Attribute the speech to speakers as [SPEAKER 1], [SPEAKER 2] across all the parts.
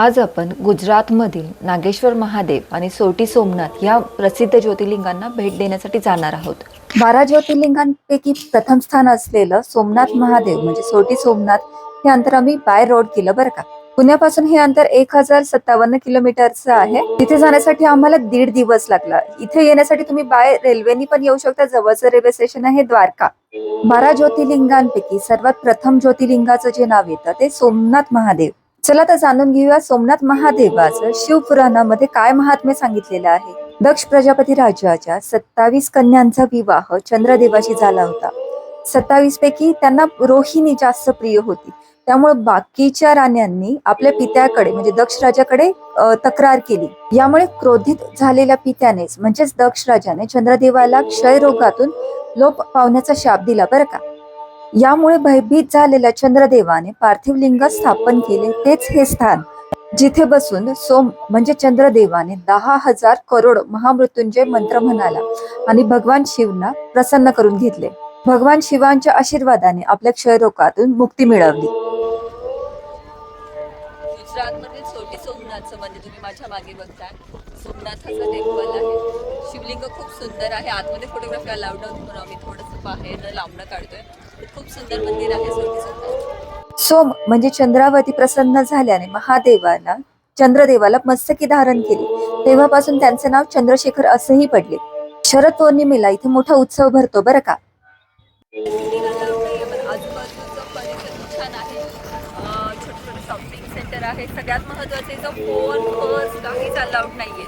[SPEAKER 1] आज आपण गुजरातमधील नागेश्वर महादेव आणि सोटी सोमनाथ या प्रसिद्ध ज्योतिर्लिंगांना भेट देण्यासाठी जाणार आहोत. बारा ज्योतिर्लिंगांपैकी प्रथम स्थान असलेलं सोमनाथ महादेव म्हणजे सोटी सोमनाथ हे अंतर आम्ही बाय रोड केलं बरं का. पुण्यापासून हे अंतर एक हजार सत्तावन्न किलोमीटरचं आहे. तिथे जाण्यासाठी आम्हाला दीड दिवस लागला. इथे येण्यासाठी तुम्ही बाय रेल्वेनी पण येऊ शकता. जवळचं रेल्वे स्टेशन आहे द्वारका. बारा ज्योतिर्लिंगांपैकी सर्वात प्रथम ज्योतिर्लिंगाचं जे नाव येतं ते सोमनाथ महादेव. चला तर जाणून घेऊया सोमनाथ महादेवाचं शिवपुराणामध्ये काय महात्म्य सांगितलेलं आहे. दक्ष प्रजापती राजाच्या सत्तावीस कन्यांचा विवाह चंद्रदेवाशी झाला होता. सत्तावीस पैकी त्यांना रोहिणी जास्त प्रिय होती. त्यामुळे बाकीच्या राण्यांनी आपल्या पित्याकडे म्हणजे दक्ष राजाकडे तक्रार केली. यामुळे क्रोधित झालेल्या पित्यानेच म्हणजेच दक्ष राजाने चंद्रदेवाला क्षयरोगातून लोप पावण्याचा शाप दिला बरं का? यामुळे भयभीत झालेल्या चंद्रदेवाने पार्थिव लिंग स्थापन केले. तेच हे स्थान जिथे बसून सोम म्हणजे चंद्रदेवाने दहा हजार करोड महामृत्युंजय मंत्र म्हणाला आणि भगवान शिवना प्रसन्न करून घेतले. भगवान शिवांच्या आशीर्वादाने आपल्या क्षयरोगातून मुक्ती मिळवली.
[SPEAKER 2] सोमनाथचं म्हणजे तुम्ही माझ्या मागे बघताय. सोमनाथाचं टेम्पल आहे शिवलिंग खूप सुंदर आहे. आतमध्ये फोटोग्राफी अलाउड नव्हती म्हणून आम्ही थोडंसं बाहेर लांबणं काढतोय. खूप सुंदर मंदिर आहे
[SPEAKER 1] सोम म्हणजे चंद्रावती प्रसन्न झाल्याने महादेवाला चंद्रदेवाला मस्तकी धारण केली. तेव्हापासून त्यांचे नाव चंद्रशेखर असेही पडले. शरद पौर्णिमेला इथे मोठा उत्सव भरतो बरं का?
[SPEAKER 2] आहे. सगळ्यात महत्त्वाचं इथं फोन बस काहीच अलाउड आहे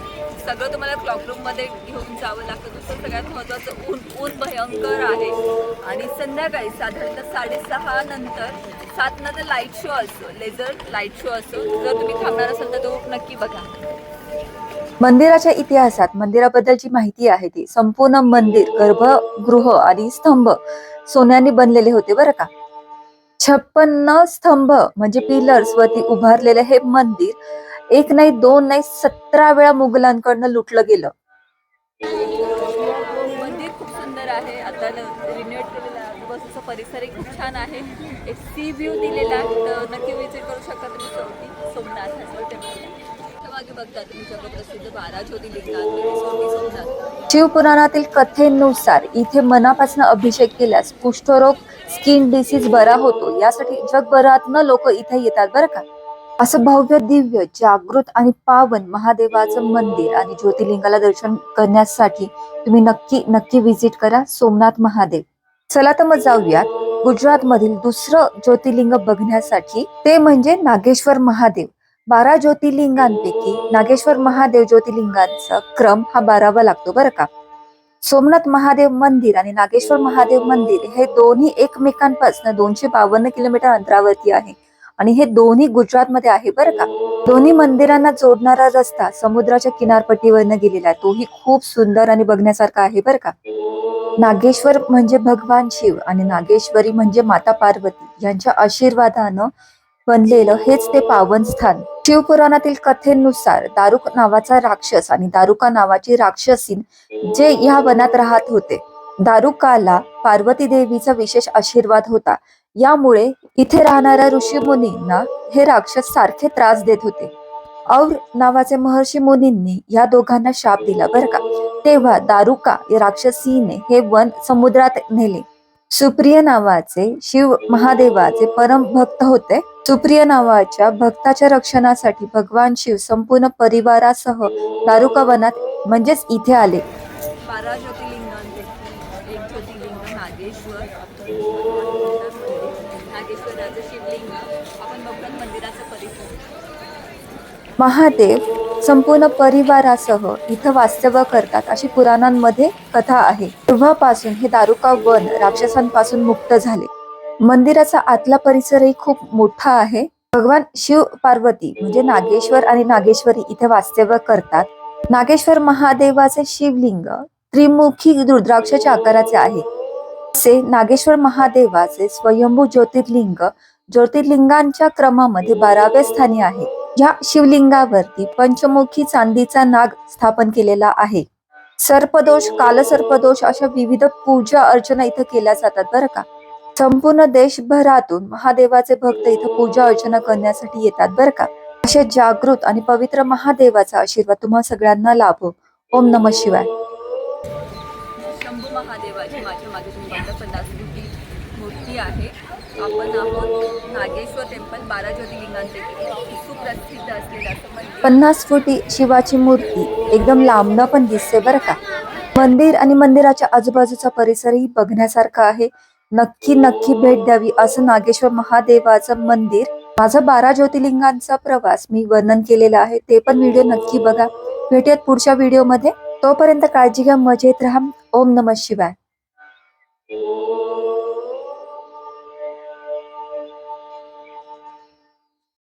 [SPEAKER 2] सगळं तुम्हाला क्लॉक रूममध्ये घेऊन जावं लागतं. दुसरं सगळ्यात महत्त्वाचं ऊन ऊन भयंकर आहे. आणि संध्याकाळी साधारणतः साडेसहा नंतर सात नंतर लाइट शो असतो लेझर लाइट शो असतो जर तुम्ही थांबणार असाल तर तो नक्की बघा.
[SPEAKER 1] मंदिराच्या इतिहासात मंदिराबद्दलची माहिती आहे ती. संपूर्ण मंदिर गर्भगृह आणि स्तंभ सोन्याने बनलेले होते बरं का? छप्पन्न स्तंभ म्हणजे पिलर्स वरती उभारलेले हे मंदिर एक नाही दोन नाही सतरा वेळा मुघलांकडनं लुटलं गेलं.
[SPEAKER 2] मंदिर खूप सुंदर आहे. आता रिन्युएट केलेलं आजूबाजूचा परिसरही खूप छान आहे. एक सी व्ह्यू दिलेला आहे. नक्की विजिट करू शकता तुम्ही. सोमनाथ
[SPEAKER 1] शिवपुराणातील कथेनुसार इथे मनापासून अभिषेक केल्यास कुष्ठरोग स्किन डिसीज बरा होतो. यासाठी जगभरातनं लोक इथे येतात बरं का? असं भव्य दिव्य जागृत आणि पावन महादेवाचं मंदिर आणि ज्योतिर्लिंगाला दर्शन करण्यासाठी तुम्ही नक्की नक्की विजिट करा. सोमनाथ महादेव. चला तर मग जाऊयात. गुजरात मधील दुसरं ज्योतिर्लिंग बघण्यासाठी ते म्हणजे नागेश्वर महादेव. बारा ज्योतिर्लिंगांपैकी नागेश्वर महादेव ज्योतिर्लिंगांचा क्रम हा बारावा लागतो बरं का? सोमनाथ महादेव मंदिर आणि नागेश्वर महादेव मंदिर हे दोन्ही एकमेकांपासून दोनशे बावन्न किलोमीटर अंतरावरती आहे. आणि हे दोन्ही गुजरातमध्ये आहे बरं का? दोन्ही मंदिरांना जोडणारा रस्ता समुद्राच्या किनारपट्टीवरनं गेलेला आहे. तोही खूप सुंदर आणि बघण्यासारखा आहे बरं का? नागेश्वर म्हणजे भगवान शिव आणि नागेश्वरी म्हणजे माता पार्वती यांच्या आशीर्वादानं बनलेलं हेच ते पावन स्थान. शिवपुराणातील कथेनुसार दारुक नावाचा राक्षस आणि दारुका नावाची राक्षसीन जे या वनात राहत होते. दारुकाला पार्वती देवीचा विशेष आशीर्वाद होता. यामुळे इथे राहणाऱ्या ऋषी मुनींना हे राक्षस सारखे त्रास देत होते. और नावाचे महर्षी मुनींनी या दोघांना शाप दिला बरं का? तेव्हा दारुका या राक्षसीने हे वन समुद्रात नेले. सुप्रिय नावाचे शिव महादेवाचे परम भक्त होते. सुप्रिय नावाच्या भक्ताच्या रक्षणासाठी भगवान शिव संपूर्ण परिवारासह दारुका वनात म्हणजेच इथे आले.
[SPEAKER 2] बारा ज्योतिर्लिंगांपैकी एक ज्योतिर्लिंग नागेश्वर. नागेश्वराचं शिवलिंग आपण बघतो मंदिराचा परिसर.
[SPEAKER 1] महादेव संपूर्ण परिवारासह इथं वास्तव्य करतात अशी पुराणांमध्ये कथा आहे. तेव्हापासून हे दारुका वन राक्षसांपासून मुक्त झाले. मंदिराचा आतला परिसरही खूप मोठा आहे. भगवान शिव पार्वती म्हणजे नागेश्वर आणि नागेश्वरी इथे वास्तव्य करतात. नागेश्वर महादेवाचे शिवलिंग त्रिमुखी रुद्राक्षाच्या आकाराचे आहे. असे नागेश्वर महादेवाचे स्वयंभू ज्योतिर्लिंग ज्योतिर्लिंगांच्या क्रमामध्ये बाराव्या स्थानी आहे. या शिवलिंगावरती पंचमुखी चांदीचा नाग स्थापन केलेला आहे. सर्पदोष कालसर्पदोष अशा विविध पूजा अर्चना इथं केल्या जातात बरं का. संपूर्ण देशभरातून महादेवाचे भक्त इथं पूजा अर्चना करण्यासाठी येतात बरं का. असे जागृत आणि पवित्र महादेवाचा आशीर्वाद तुम्हा सगळ्यांना लाभो. ओम नम शिवाय.
[SPEAKER 2] शंभू महादेवाची माझ्या मागे पन्नास मूर्ती आहे. आपण आहोत नागेश्वर टेम्पल बारा ज्योतिर्लिंगांपैकी सुप्रसिद्ध असलेलं असं मंदिर.
[SPEAKER 1] पन्नास फुटी शिवाची मूर्ती. एकदम लांबनं पण दिसते बरं का. मंदिर आणि मंदिराच्या आजूबाजूचा परिसरही बघण्यासारखा आहे. नक्की नक्की भेट द्यावी असं नागेश्वर महादेवाचं मंदिर. माझा बारा ज्योतिर्लिंगांचा प्रवास मी वर्णन केलेला आहे. ते पण व्हिडिओ नक्की बघा. भेटूयात पुढच्या व्हिडिओमध्ये. तोपर्यंत काळजी घ्या मजेत राहा. ओम नम शिवाय.